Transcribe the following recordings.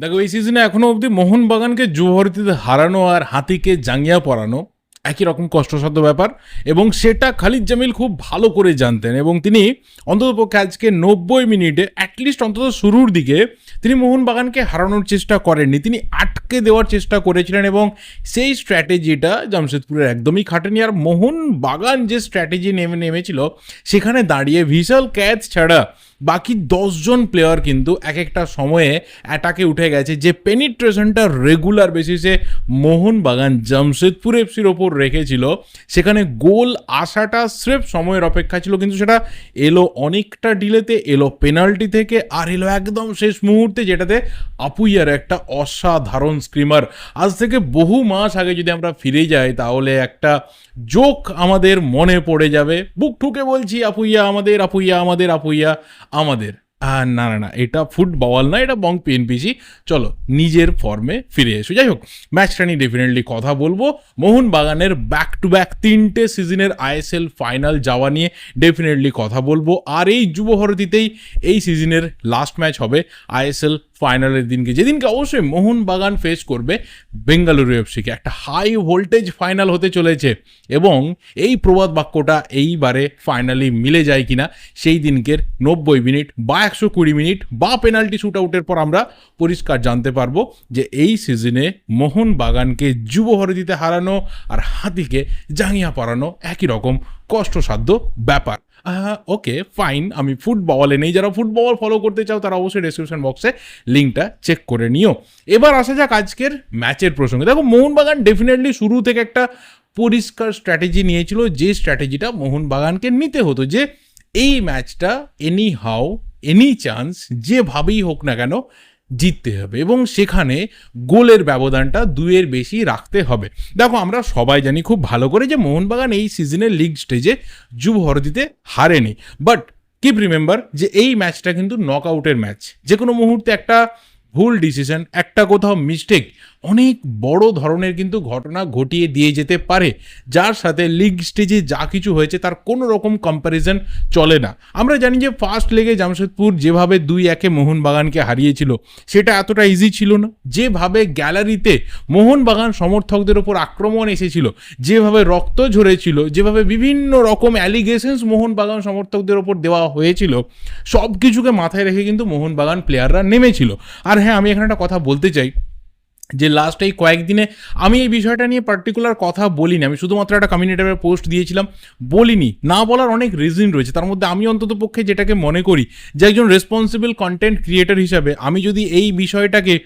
দেখো, এই সিজনে এখনও অবধি মোহনবাগানকে যুবভারতীতে হারানো আর হাতিকে জাঙ্গিয়া পরানো একই রকম কষ্টসাধ্য ব্যাপার এবং সেটা খালিদ জামিল খুব ভালো করে জানতেন এবং তিনি অন্ততপক্ষে আজকে নব্বই মিনিটে অ্যাটলিস্ট অন্তত শুরুর দিকে তিনি মোহনবাগানকে হারানোর চেষ্টা করেননি। তিনি আটকে দেওয়ার চেষ্টা করেছিলেন এবং সেই স্ট্র্যাটেজিটা জামশেদপুরের একদমই খাটেনি আর মোহনবাগান যে স্ট্র্যাটেজি নেমে নেমেছিল, সেখানে দাঁড়িয়ে ভিশাল ক্যাচ ছাড়া বাকি দশজন প্লেয়ার কিন্তু এক একটা সময়ে অ্যাটাকে উঠে গেছে। যে পেনিট্রেশনটা রেগুলার বেসিসে মোহনবাগান জামশেদপুর এফসির ওপর রেখেছিল, সেখানে গোল আসাটা স্রেফ সময়ের অপেক্ষা ছিল, কিন্তু সেটা এলো অনেকটা ডিলেতে এলো পেনাল্টি থেকে, আর এলো একদম শেষ মুহূর্তে, যেটাতে আপুইয়ার একটা অসাধারণ স্ক্রিমার আজ থেকে বহু মাস আগে যদি আমরা ফিরে যাই, তাহলে একটা জোক আমাদের মনে পড়ে যাবে। বুক ঠুকে বলছি, আপুইয়া আমাদের আপুইয়া আমাদের, আপুইয়া। আমাদের না না না, এটা ফুটবল না, এটা বং পিএনপিসি চলো, নিজের ফর্মে ফিরে এসো। যাই হোক ম্যাচটা নিয়ে ডেফিনেটলি কথা বলব। মোহনবাগানের ব্যাক টু ব্যাক তিনটে সিজনের আইএসএল ফাইনাল যাওয়া নিয়ে ডেফিনেটলি কথা বলব। আর এই যুবভারতীতেই এই সিজনের লাস্ট ম্যাচ হবে আইএসএল ফাইনালের দিনকে। যেদিনকে অবশ্যই মোহনবাগান ফেস করবে বেঙ্গালুরু এফসিকে একটা হাই ভোল্টেজ ফাইনাল হতে চলেছে এবং এই প্রবাদ বাক্যটা এইবারে ফাইনালি মিলে যায় কিনা, সেই দিনকের নব্বই মিনিট বা একশো কুড়ি মিনিট বা পেনাল্টি শ্যুট আউটের পর আমরা পরিষ্কার জানতে পারব যে এই সিজনে মোহন মোহনবাগানকে যুবভারতীতে হারানো আর হাতিকে জাঙিয়া পরানো একই রকম কষ্টসাধ্য ব্যাপার। ওকে, ফাইন, আমি ফুটবলে নেই। যারা ফুটবল ফলো করতে চাও তারা অবশ্যই ডেসক্রিপশন বক্সে লিঙ্কটা চেক করে নিও। এবার আসা যাক আজকের ম্যাচের প্রসঙ্গে। দেখো, মোহনবাগান ডেফিনেটলি শুরু থেকে একটা পরিষ্কার স্ট্র্যাটেজি নিয়েছিল, যে স্ট্র্যাটেজিটা মোহনবাগানকে নিতে হতো যে এই ম্যাচটা এনি হাউ এনি চান্স যেভাবেই হোক না কেন, জিততে হবে। এবং সেখানে গোলের ব্যবধানটা দুইয়ের বেশি রাখতে হবে। দেখো, আমরা সবাই জানি খুব ভালো করে যে মোহনবাগান এই সিজনের লিগ স্টেজে যুব ভারতীতে হারেনি। বাট কিপ রিমেম্বার যে এই ম্যাচটা কিন্তু নক আউটের ম্যাচ যে কোনো মুহূর্তে একটা ভুল ডিসিশন একটা কোথাও মিস্টেক অনেক বড় ধরনের কিন্তু ঘটনা ঘটিয়ে দিয়ে যেতে পারে, যার সাথে লিগ স্টেজে যা কিছু হয়েছে তার কোনো রকম কম্প্যারিজন চলে না। আমরা জানি যে ফার্স্ট লেগে জামশেদপুর যেভাবে দুই একে মোহনবাগানকে হারিয়েছিল, সেটা এতটা ইজি ছিল না। যেভাবে গ্যালারিতে মোহনবাগান সমর্থকদের ওপর আক্রমণ এসেছিল, যেভাবে রক্ত ঝরেছিল, যেভাবে বিভিন্ন রকম অ্যালিগেশনস মোহনবাগান সমর্থকদের ওপর দেওয়া হয়েছিল সব কিছুকে মাথায় রেখে কিন্তু মোহনবাগান প্লেয়াররা নেমেছিল। আর হ্যাঁ আমি এখানে একটা কথা বলতে চাই। যে লাস্ট এই কয়েকদিনে আমি এই বিষয়টা নিয়ে পার্টিকুলার কথা বলিনি। আমি শুধুমাত্র একটা কমিউনিটি পোস্ট দিয়েছিলাম, বলিনি। না বলার অনেক রিজন রয়েছে। তার মধ্যে আমি অন্তত পক্ষে যেটাকে মনে করি যে একজন রেসপন্সিবল কন্টেন্ট ক্রিয়েটার হিসাবে আমি যদি এই বিষয়টাকে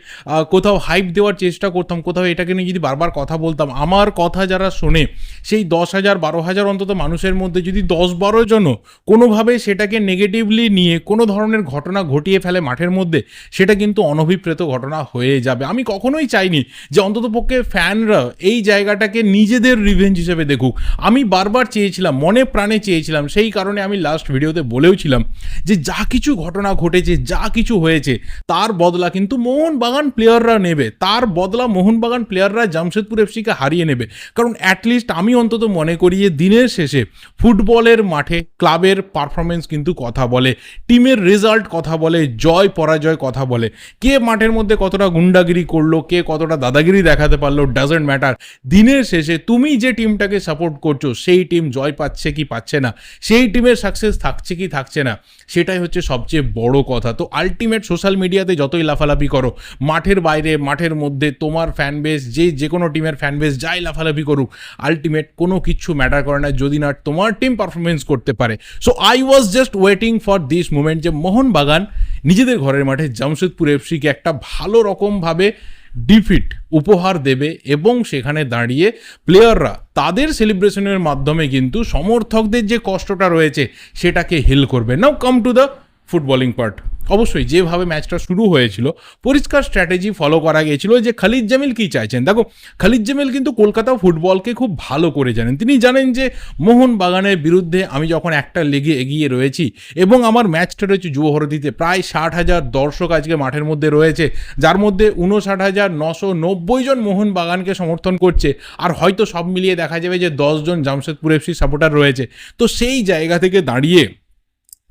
কোথাও হাইপ দেওয়ার চেষ্টা করতাম, কোথাও এটাকে নিয়ে যদি বারবার কথা বলতাম, আমার কথা যারা শোনে, সেই দশ হাজার, বারো হাজার অন্তত মানুষের মধ্যে যদি দশ বারো জনও কোনোভাবে সেটাকে নেগেটিভলি নিয়ে কোনো ধরনের ঘটনা ঘটিয়ে ফেলে মাঠের মধ্যে, সেটা কিন্তু অনভিপ্রেত ঘটনা হয়ে যাবে। আমি কখনোই চাইনি যে অন্তত পক্ষে ফ্যানরা এই জায়গাটাকে নিজেদের রিভেঞ্জ হিসেবে দেখুক। আমি বারবার চেয়েছিলাম, মনে প্রাণে চেয়েছিলাম, সেই কারণে আমি লাস্ট ভিডিওতে বলেওছিলাম যে যা কিছু ঘটনা ঘটেছে, যা কিছু হয়েছে, তার বদলা কিন্তু মোহনবাগান প্লেয়াররা নেবে। তার বদলা মোহনবাগান প্লেয়াররা জামশেদপুর এফসিকে হারিয়ে নেবে। কারণ অ্যাটলিস্ট আমি অন্তত মনে করি যে দিনের শেষে ফুটবলের মাঠে ক্লাবের পারফরমেন্স কিন্তু কথা বলে টিমের রেজাল্ট কথা বলে জয় পরাজয় কথা বলে। কে মাঠের মধ্যে কতটা গুন্ডাগিরি করল, কে কতটা দাদাগিরি দেখাতে পারল ডাজেন্ট ম্যাটার দিনের শেষে তুমি যে টিমটাকে সাপোর্ট করছ, সেই টিম জয় পাচ্ছে কি পাচ্ছে না? সেই টিমের সাকসেস থাকছে কি থাকছে না? সেটাই হচ্ছে সবচেয়ে বড় কথা। তো আলটিমেট সোশ্যাল মিডিয়াতে যতই লাফালাফি করো, মাঠের বাইরে, মাঠের মধ্যে তোমার ফ্যান বেস যে যে কোনো টিমের ফ্যান বেস যাই লাফালাফি করুক আলটিমেট কোনো কিছু ম্যাটার করে না, যদি না তোমার টিম পারফরমেন্স করতে পারে। So I was just waiting for this moment যে, মোহনবাগান নিজেদের ঘরের মাঠে জামশেদপুর এফসিকে একটা ভালো রকমভাবে ডিফিট উপহার দেবে এবং সেখানে দাঁড়িয়ে প্লেয়াররা তাদের সেলিব্রেশনের মাধ্যমে কিন্তু সমর্থকদের যে কষ্টটা রয়েছে, সেটাকে হেল করবে। Now come to the footballing part অবশ্যই, যেভাবে ম্যাচটা শুরু হয়েছিল, পরিষ্কার স্ট্র্যাটেজি ফলো করা গিয়েছিল যে খালিদ জামিল কী চাইছেন। দেখো, খালিদ জামিল কিন্তু কলকাতা ফুটবলকে খুব ভালো করে জানেন। তিনি জানেন যে মোহন বাগানের বিরুদ্ধে আমি যখন একটা লেগে এগিয়ে রয়েছি এবং আমার ম্যাচটা রয়েছে যুবভারতীতে, প্রায় ষাট হাজার দর্শক আজকে মাঠের মধ্যে রয়েছে, যার মধ্যে উনষাট হাজার নশো নব্বই জন মোহন বাগানকে সমর্থন করছে, আর হয়তো সব মিলিয়ে দেখা যাবে যে দশজন জামশেদপুর এফসি সাপোর্টার রয়েছে। তো সেই জায়গা থেকে দাঁড়িয়ে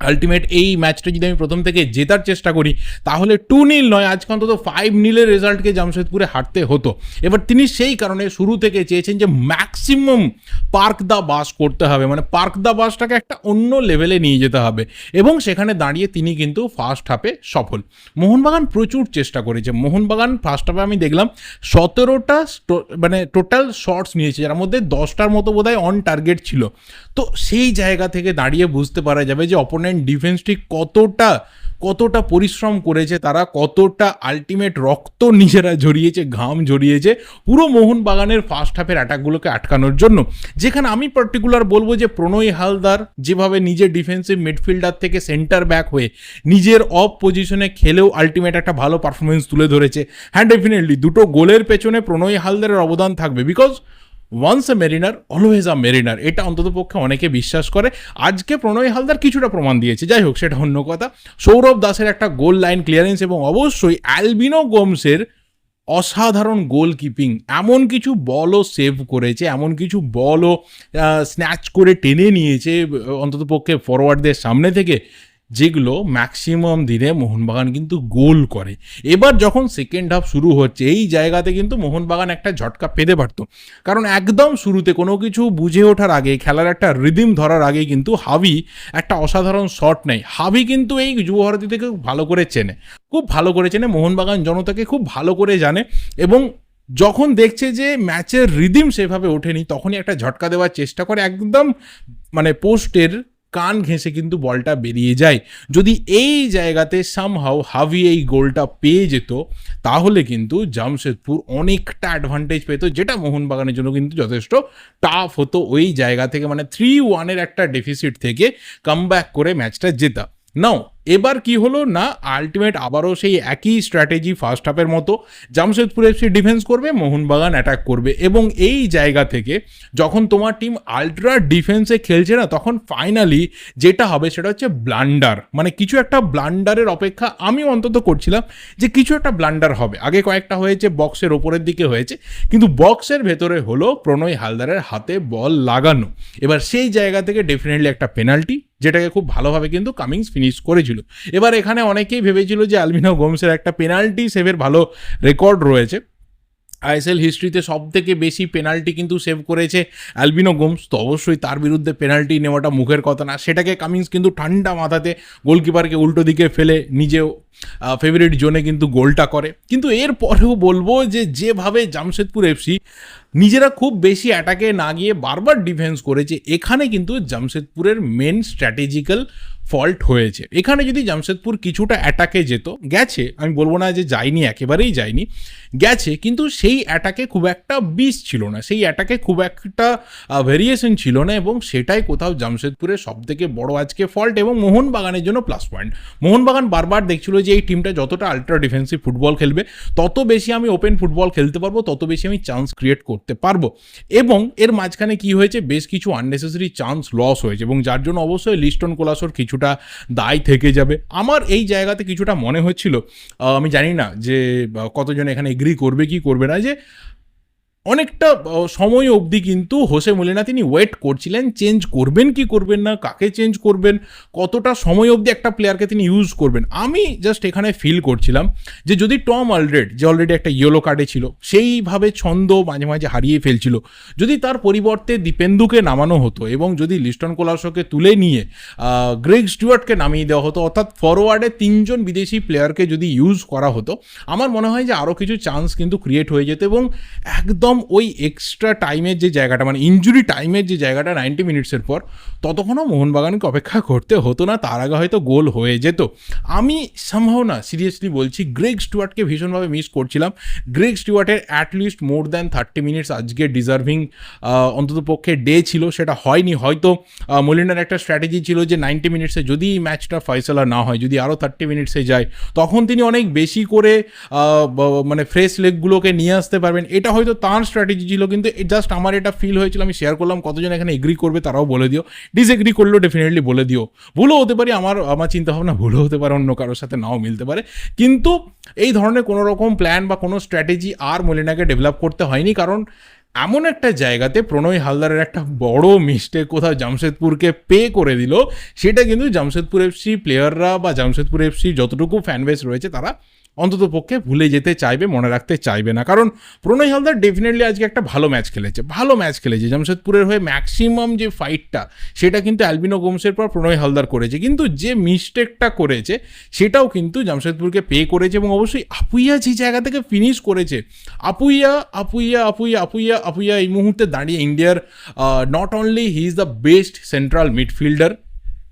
আলটিমেট এই ম্যাচটা যদি আমি প্রথম থেকে জেতার চেষ্টা করি, তাহলে টু নীল নয়, আজকে অন্তত ফাইভ নীলের রেজাল্টকে জামশেদপুরে হারতে হতো। এবার তিনি সেই কারণে শুরু থেকে চেয়েছেন যে ম্যাক্সিমাম পার্ক দা বাস করতে হবে। মানে পার্ক দা বাসটাকে একটা অন্য লেভেলে নিয়ে যেতে হবে। এবং সেখানে দাঁড়িয়ে তিনি কিন্তু ফার্স্ট হাফে সফল। মোহনবাগান প্রচুর চেষ্টা করেছে। মোহনবাগান ফার্স্ট হাফে আমি দেখলাম সতেরোটা মানে টোটাল শর্টস নিয়েছে, যার মধ্যে দশটার মতো বোধহয় অন টার্গেট ছিল। তো সেই জায়গা থেকে দাঁড়িয়ে বুঝতে পারা যাবে যে অপোনেন্ট ডিফেন্স ঠিক কতটা কতটা পরিশ্রম করেছে তারা, কতটা আলটিমেট রক্ত নিজেরা ঝরিয়েছে, ঘাম ঝরিয়েছে, পুরো মোহনবাগানের ফার্স্ট হাফের অ্যাটাকগুলোকে আটকানোর জন্য। যেখানে আমি পার্টিকুলার বলব যে প্রণয় হালদার যেভাবে নিজের ডিফেন্সিভ মিডফিল্ডার থেকে সেন্টার ব্যাক হয়ে নিজের অফ পজিশনে খেলেও আলটিমেট একটা ভালো পারফরমেন্স তুলে ধরেছে। হ্যাঁ ডেফিনেটলি দুটো গোলের পেছনে প্রণয় হালদারের অবদান থাকবে। Because once a mariner always a mariner এটা অন্তত পক্ষে অনেকে বিশ্বাস করে। আজকে প্রণয় হালদার কিছুটা প্রমাণ দিয়েছে। যাই হোক, সেটা অন্য কথা। সৌরভ দাসের একটা গোল লাইন ক্লিয়ারেন্স এবং অবশ্যই অ্যালবিনো গোমসের অসাধারণ গোল কিপিং এমন কিছু বলও সেভ করেছে, এমন কিছু বলও স্ন্যাচ করে টেনে নিয়েছে, অন্তত পক্ষে ফরওয়ার্ডদের সামনে থেকে। যেগুলো ম্যাক্সিমাম দিনে মোহনবাগান কিন্তু গোল করে। এবার যখন সেকেন্ড হাফ শুরু হচ্ছে, এই জায়গাতে কিন্তু মোহনবাগান একটা ঝটকা পেতে পারতো। কারণ একদম শুরুতে কোনো কিছু বুঝে ওঠার আগে, খেলার একটা রিদিম ধরার আগে কিন্তু হাবি একটা অসাধারণ শট নেয়। হাবি কিন্তু এই যুবভারতী থেকে ভালো করে চেনে। খুব ভালো করে চেনে, মোহনবাগান জনতাকে খুব ভালো করে জানে এবং যখন দেখছে যে ম্যাচের রিদিম সেভাবে ওঠেনি, তখনই একটা ঝটকা দেওয়ার চেষ্টা করে। একদম মানে পোস্টের কান ঘেঁষে কিন্তু বলটা বেরিয়ে যায়। যদি এই জায়গাতে সামহাও হাভি এই গোলটা পেয়ে যেত, তাহলে কিন্তু জামশেদপুর অনেকটা অ্যাডভান্টেজ পেত, যেটা মোহনবাগানের জন্য কিন্তু যথেষ্ট টাফ হতো ওই জায়গা থেকে মানে থ্রি ওয়ানের একটা ডেফিসিট থেকে কাম করে ম্যাচটা জেতা। নাও এবার কি হলো? না আলটিমেট আবারও সেই একই স্ট্র্যাটেজি ফার্স্ট হাফের মতো। জামশেদপুর এফসি ডিফেন্স করবে, মোহনবাগান অ্যাটাক করবে এবং এই জায়গা থেকে যখন তোমার টিম আলট্রা ডিফেন্সে খেলছে না, তখন ফাইনালি যেটা হবে সেটা হচ্ছে ব্লান্ডার মানে কিছু একটা ব্লান্ডারের অপেক্ষা আমি অন্তত করছিলাম যে কিছু একটা ব্লান্ডার হবে। আগে কয়েকটা হয়েছে বক্সের ওপরের দিকে হয়েছে, কিন্তু বক্সের ভেতরে হলো প্রণয় হালদারের হাতে বল লাগানো। এবার সেই জায়গা থেকে ডেফিনেটলি একটা পেনাল্টি যেটাকে খুব ভালোভাবে কিন্তু কামিংস ফিনিশ করেছিল। এবার এখানে অনেকেই ভেবেছিল যে আলমিনো গোমসের একটা পেনাল্টি সেভের ভালো রেকর্ড রয়েছে। আইএসএল হিস্ট্রিতে সব থেকে বেশি পেনাল্টি কিন্তু সেভ করেছে অ্যালবিনো গোমস, তো অবশ্যই তার বিরুদ্ধে পেনাল্টি নেওয়াটা মুখের কথা না। সেটাকে কামিংস কিন্তু ঠান্ডা মাথাতে গোলকিপারকে উল্টো দিকে ফেলে নিজেও ফেভারিট জোনে কিন্তু গোলটা করে। কিন্তু এর পরেও বলব যে যেভাবে জামশেদপুর এফসি নিজেরা খুব বেশি অ্যাটাকে না গিয়ে বারবার ডিফেন্স করেছে, এখানে কিন্তু জামশেদপুরের মেন স্ট্র্যাটেজিক্যাল ফল্ট হয়েছে। এখানে যদি জামশেদপুর কিছুটা অ্যাটাকে যেত, গেছে, আমি বলব না যে যায়নি, একেবারেই যায়নি, গেছে, কিন্তু সেই অ্যাটাকে খুব একটা বিষ ছিল না। সেই অ্যাটাকে খুব একটা ভেরিয়েশন ছিল না এবং সেটাই কোথাও জামশেদপুরের সব থেকে বড় আজকে ফল্ট এবং মোহনবাগানের জন্য প্লাস পয়েন্ট মোহনবাগান বারবার দেখছিল যে এই টিমটা যতটা আলট্রা ডিফেন্সিভ ফুটবল খেলবে, তত বেশি আমি ওপেন ফুটবল খেলতে পারব, তত বেশি আমি চান্স ক্রিয়েট করতে পারব। এবং এর মাঝখানে কি হয়েছে? বেশ কিছু আননেসেসারি চান্স লস হয়েছে এবং যার জন্য অবশ্যই লিস্টন কোলাসোর কিছুটা দায় থেকে যাবে। আমার এই জায়গাতে কিছুটা মনে হচ্ছিল আমি জানি না যে কতজন এখানে এগ্রি করবে কি করবে না যে অনেকটা সময় অবধি কিন্তু হোসে মলিনা তিনি ওয়েট করছিলেন চেঞ্জ করবেন কি করবেন না, কাকে চেঞ্জ করবেন, কতটা সময় অবধি একটা প্লেয়ারকে তিনি ইউজ করবেন। আমি জাস্ট এখানে ফিল করছিলাম যে যদি টম অলরেড যে অলরেডি একটা ইয়েলো কার্ডে ছিল, সেইভাবে ছন্দ মাঝে মাঝে হারিয়ে ফেলছিল, যদি তার পরিবর্তে দীপেন্দুকে নামানো হতো এবং যদি লিস্টন কোলাসোকে তুলে নিয়ে গ্রেগ স্টুয়ার্টকে নামিয়ে দেওয়া হতো, অর্থাৎ ফরওয়ার্ডে তিনজন বিদেশি প্লেয়ারকে যদি ইউজ করা হতো, আমার মনে হয় যে আরও কিছু চান্স কিন্তু ক্রিয়েট হয়ে যেত এবং একদম একদম ওই এক্সট্রা টাইমের যে জায়গাটা মানে ইঞ্জুরি টাইমের যে জায়গাটা নাইনটি মিনিটসের পর, ততক্ষণও মোহনবাগানকে অপেক্ষা করতে হতো না, তার আগে হয়তো গোল হয়ে যেত। আমি সম্ভব না সিরিয়াসলি বলছি গ্রেগ স্টুয়ার্টকে ভীষণভাবে মিস করছিলাম। Greg স্টুয়ার্টের at least more than thirty minutes আজকে ডিজার্ভিং অন্তত পক্ষে ডে ছিল, সেটা হয়নি। হয়তো মলিনার একটা স্ট্র্যাটেজি ছিল যে নাইনটি মিনিটসে যদি ম্যাচটা ফয়সলা না হয়, যদি আরও থার্টি মিনিটসে যায়, তখন তিনি অনেক বেশি করে মানে ফ্রেশ লেগগুলোকে নিয়ে আসতে পারবেন। এটা হয়তো তার স্ট্র্যাটেজি ছিল, কিন্তু জাস্ট আমার এটা ফিল হয়েছিল, আমি শেয়ার করলাম, কতজন এখানে এগ্রি করবে তারাও বলে দিও। ডিসএগ্রি করলেও ডেফিনেটলি বলে দিও। ভুলও হতে পারে, আমার আমার চিন্তাভাবনা ভুলও হতে পারে, অন্য কারোর সাথে নাও মিলতে পারে। কিন্তু এই ধরনের কোনো রকম প্ল্যান বা কোনো স্ট্র্যাটেজি আর মলিনাকে ডেভেলপ করতে হয়নি, কারণ এমন একটা জায়গাতে প্রণয় হালদারের একটা বড় মিস্টেক কোথাও জামশেদপুরকে পে করে দিল, সেটা কিন্তু জামশেদপুর এফসি প্লেয়াররা বা জামশেদপুর এফসি যতটুকু ফ্যানবেস রয়েছে, তারা অন্তত পক্ষে ভুলে যেতে চাইবে, মনে রাখতে চাইবে না। কারণ প্রণয় হালদার ডেফিনেটলি আজকে একটা ভালো ম্যাচ খেলেছে, ভালো ম্যাচ খেলেছে। জামশেদপুরের হয়ে ম্যাক্সিমাম যে ফাইটটা সেটা কিন্তু অ্যালবিনো গোমসের পর প্রণয় হালদার করেছে। কিন্তু যে মিস্টেকটা করেছে, সেটাও কিন্তু জামশেদপুরকে পে করেছে এবং অবশ্যই আপুইয়া যে জায়গা থেকে ফিনিশ করেছে, আপুইয়া আপুইয়া আপুইয়া আপুইয়া আপুইয়া এই মুহূর্তে দাঁড়িয়ে ইন্ডিয়ার not only he is the best central midfielder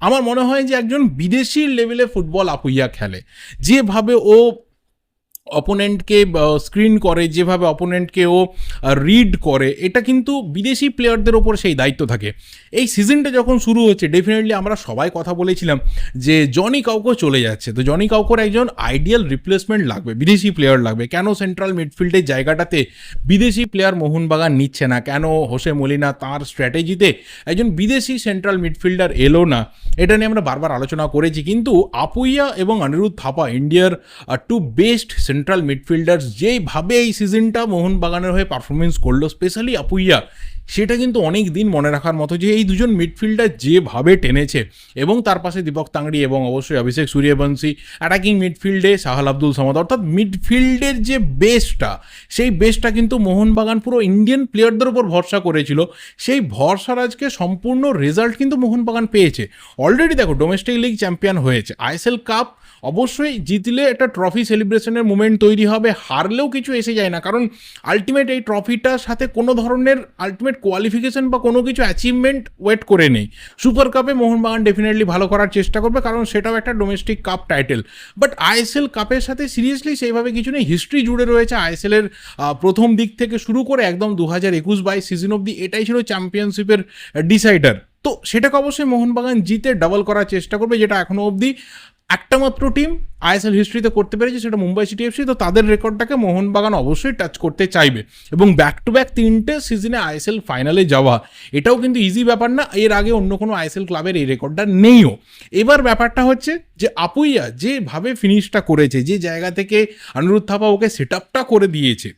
আমার মনে হয় যে একজন বিদেশি লেভেলে ফুটবল আপুইয়া খেলে। যেভাবে ও অপোনেন্টকে স্ক্রিন করে, যেভাবে অপোনেন্টকে ও রিড করে, এটা কিন্তু বিদেশি প্লেয়ারদের ওপর সেই দায়িত্ব থাকে। এই সিজনটা যখন শুরু হচ্ছে ডেফিনেটলি আমরা সবাই কথা বলেছিলাম যে জনি কাউকো চলে যাচ্ছে। তো জনি কাউকোর একজন আইডিয়াল রিপ্লেসমেন্ট লাগবে, বিদেশি প্লেয়ার লাগবে। কেন সেন্ট্রাল মিডফিল্ডের জায়গাটাতে বিদেশি প্লেয়ার মোহনবাগান নিচ্ছে না? কেন হোসে মলিনা তার স্ট্র্যাটেজিতে একজন বিদেশি সেন্ট্রাল মিডফিল্ডার এলো না? এটা নিয়ে আমরা বারবার আলোচনা করেছি। কিন্তু, আপুইয়া এবং অনিরুদ্ধ থাপা ইন্ডিয়ার টু বেস্ট সেন্ট্রাল মিডফিল্ডার্স যেইভাবে এই সিজনটা মোহনবাগানের হয়ে পারফরমেন্স করল স্পেশালি আপুইয়া সেটা কিন্তু অনেক দিন মনে রাখার মতো যে এই দুজন মিডফিল্ডার যেভাবে টেনেছে, এবং তার পাশে দীপক তাংড়ি এবং অবশ্যই অভিষেক সূর্যবংশী অ্যাটাকিং মিডফিল্ডে সাহাল আব্দুল সামাদ। অর্থাৎ মিডফিল্ডের যে বেসটা সেই বেসটা কিন্তু মোহনবাগান পুরো ইন্ডিয়ান প্লেয়ারদের উপর ভরসা করেছিল। সেই ভরসার আজকে সম্পূর্ণ রেজাল্ট কিন্তু মোহনবাগান পেয়েছে। অলরেডি দেখো ডোমেস্টিক লিগ চ্যাম্পিয়ন হয়েছে। আইএসএল কাপ অবশ্যই জিতলে একটা ট্রফি সেলিব্রেশনের মুমেন্ট তৈরি হবে, হারলেও কিছু এসে যায় না। কারণ আলটিমেট এই ট্রফিটার সাথে কোনো ধরনের আলটিমেট কোয়ালিফিকেশন বা কোনো কিছু অ্যাচিভমেন্ট ওয়েট করে নেই। সুপার কাপে মোহনবাগান ডেফিনেটলি ভালো করার চেষ্টা করবে, কারণ সেটাও একটা domestic cup title but ISL কাপের সাথে সিরিয়াসলি সেইভাবে কিছু নেই। হিস্ট্রি জুড়ে রয়েছে আইএসএলের প্রথম দিক থেকে শুরু করে একদম দু হাজার একুশ বাইশ সিজন অব্দি এটাই ছিল চ্যাম্পিয়নশিপের ডিসাইডার তো সেটাকে অবশ্যই মোহনবাগান জিতে ডাবল করার চেষ্টা করবে, যেটা এখনও অবধি একটা মাত্র টিম আইএসএল হিস্ট্রিতে করতে পেরেছে, সেটা মুম্বাই সিটি এফসি তো তাদের রেকর্ডটাকে মোহনবাগান অবশ্যই টাচ করতে চাইবে। এবং ব্যাক টু ব্যাক তিনটে সিজনে আইএসএল ফাইনালে যাওয়া, এটাও কিন্তু ইজি ব্যাপার না, এর আগে অন্য কোনো আইএসএল ক্লাবের এই রেকর্ডটা নেইও। এবার ব্যাপারটা হচ্ছে যে আপুইয়া যেভাবে ফিনিশটা করেছে, যে জায়গা থেকে অনুরোধ থাপা ওকে সেট আপটা করে দিয়েছে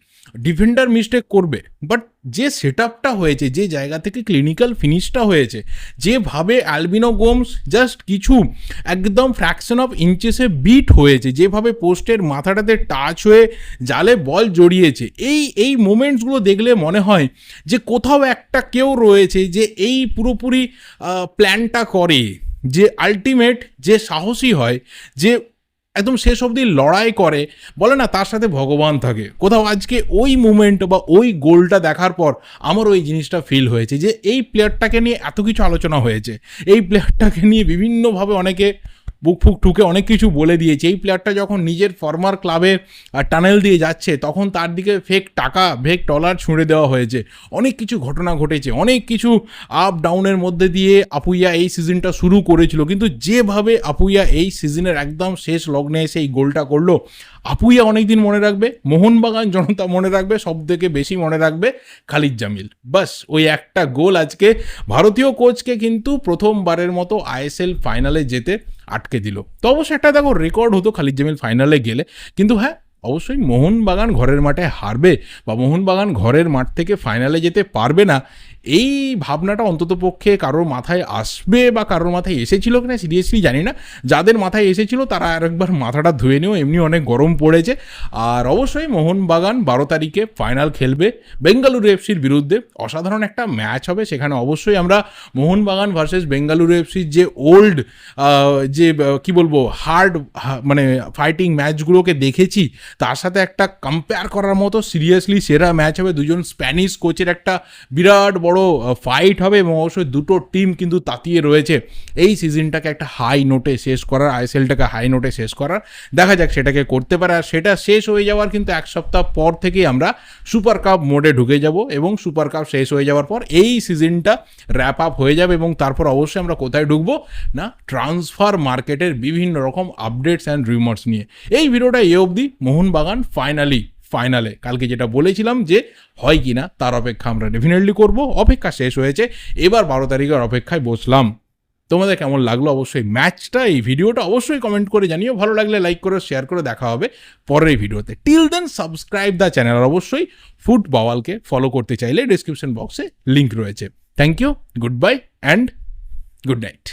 ডিফেন্ডার মিস্টেক করবে। বাট যে সেট আপটা হয়েছে, যে জায়গা থেকে ক্লিনিক্যাল ফিনিশটা হয়েছে, যেভাবে অ্যালবিনো গোমস জাস্ট কিছু একদম ফ্র্যাকশন অফ ইঞ্চেসে বিট হয়েছে, যেভাবে পোস্টের মাথাটাতে টাচ হয়ে জালে বল জড়িয়েছে, এই এই মোমেন্টসগুলো দেখলে মনে হয় যে কোথাও একটা কেউ রয়েছে যে এই পুরোপুরি প্ল্যানটা করে, যে আলটিমেট যে সাহসী হয়, যে একদম শেষ অবধি লড়াই করে, বলে না তার সাথে ভগবান থাকে। কোথাও আজকে ওই মুমেন্ট বা ওই গোলটা দেখার পর আমার ওই জিনিসটা ফিল হয়েছে যে, এই প্লেয়ারটাকে নিয়ে এত কিছু আলোচনা হয়েছে। এই প্লেয়ারটাকে নিয়ে বিভিন্নভাবে অনেকে বুক ফুক ঠুকে অনেক কিছু বলে দিয়েছে। এই প্লেয়ারটা যখন নিজের ফর্মার ক্লাবে টানেল দিয়ে যাচ্ছে, তখন তার দিকে ফেক টাকা ফেক ডলার ছুঁড়ে দেওয়া হয়েছে। অনেক কিছু ঘটনা ঘটেছে। অনেক কিছু আপ ডাউনের মধ্যে দিয়ে আপুইয়া এই সিজনটা শুরু করেছিল। কিন্তু যেভাবে আপুইয়া এই সিজনের একদম শেষ লগ্নে এসে এই গোলটা করল, আপুইয়া অনেকদিন মনে রাখবে? মোহনবাগান জনতা মনে রাখবে? সব থেকে বেশি মনে রাখবে? খালিদ জামিল। বাস, ওই একটা গোল আজকে ভারতীয় কোচকে কিন্তু প্রথমবারের মতো আইএসএল ফাইনালে যেতে আটকে দিল। তো অবশ্যই একটা দেখো রেকর্ড হতো খালিদ জামিল ফাইনালে গেলে। কিন্তু হ্যাঁ অবশ্যই মোহনবাগান ঘরের মাঠে হারবে বা মোহনবাগান ঘরের মাঠ থেকে ফাইনালে যেতে পারবে না এই ভাবনাটা অন্তত পক্ষে কারোর মাথায় আসবে বা কারোর মাথায় এসেছিল কিনা সিরিয়াসলি জানি না। যাদের মাথায় এসেছিল তারা আরেকবার মাথাটা ধুয়ে নিও, এমনি অনেক গরম পড়েছে। আর অবশ্যই মোহনবাগান বারো তারিখে ফাইনাল খেলবে বেঙ্গালুরু এফসির বিরুদ্ধে। অসাধারণ একটা ম্যাচ হবে, সেখানে অবশ্যই আমরা মোহনবাগান ভার্সেস বেঙ্গালুরু এফসির যে ওল্ড যে কি বলব হার্ড মানে ফাইটিং ম্যাচগুলোকে দেখেছি, তার সাথে একটা কম্পেয়ার করার মতো সিরিয়াসলি সেরা ম্যাচ হবে। দুজন স্প্যানিশ কোচের একটা বিরাট বড় ফাইট হবে এবং অবশ্যই দুটো টিম কিন্তু তাতিয়ে রয়েছে। এই সিজনটাকে একটা হাই নোটে শেষ করার আইএসএলটাকে হাই নোটে শেষ করার। দেখা যাক সেটাকে করতে পারে আর সেটা শেষ হয়ে যাওয়ার কিন্তু এক সপ্তাহ পর থেকেই আমরা সুপার কাপ মোডে ঢুকে যাব এবং সুপার কাপ শেষ হয়ে যাওয়ার পর এই সিজনটা র্যাপ আপ হয়ে যাবে এবং তারপর অবশ্যই আমরা কোথায় ঢুকবো? না ট্রান্সফার মার্কেটের বিভিন্ন রকম আপডেটস অ্যান্ড রিউমার্স নিয়ে। এই ভিডিওটা এ অবধি। মোহনবাগান ফাইনালি ফাইনালে কালকে যেটা বলেছিলাম যে হয় কি না তার অপেক্ষা আমরা ডেফিনেটলি করব। অপেক্ষা শেষ হয়েছে। এবার বারো তারিখের অপেক্ষায় বসলাম। তোমাদের কেমন লাগল অবশ্যই ম্যাচটা এই ভিডিওটা অবশ্যই কমেন্ট করে জানিও। ভালো লাগলে লাইক করে শেয়ার করে, দেখা হবে পরের ভিডিওতে। Till then subscribe the channel আর অবশ্যই ফুড বাওয়ালকে ফলো করতে চাইলে ডিসক্রিপশন বক্সে লিঙ্ক রয়েছে। Thank you good bye and good night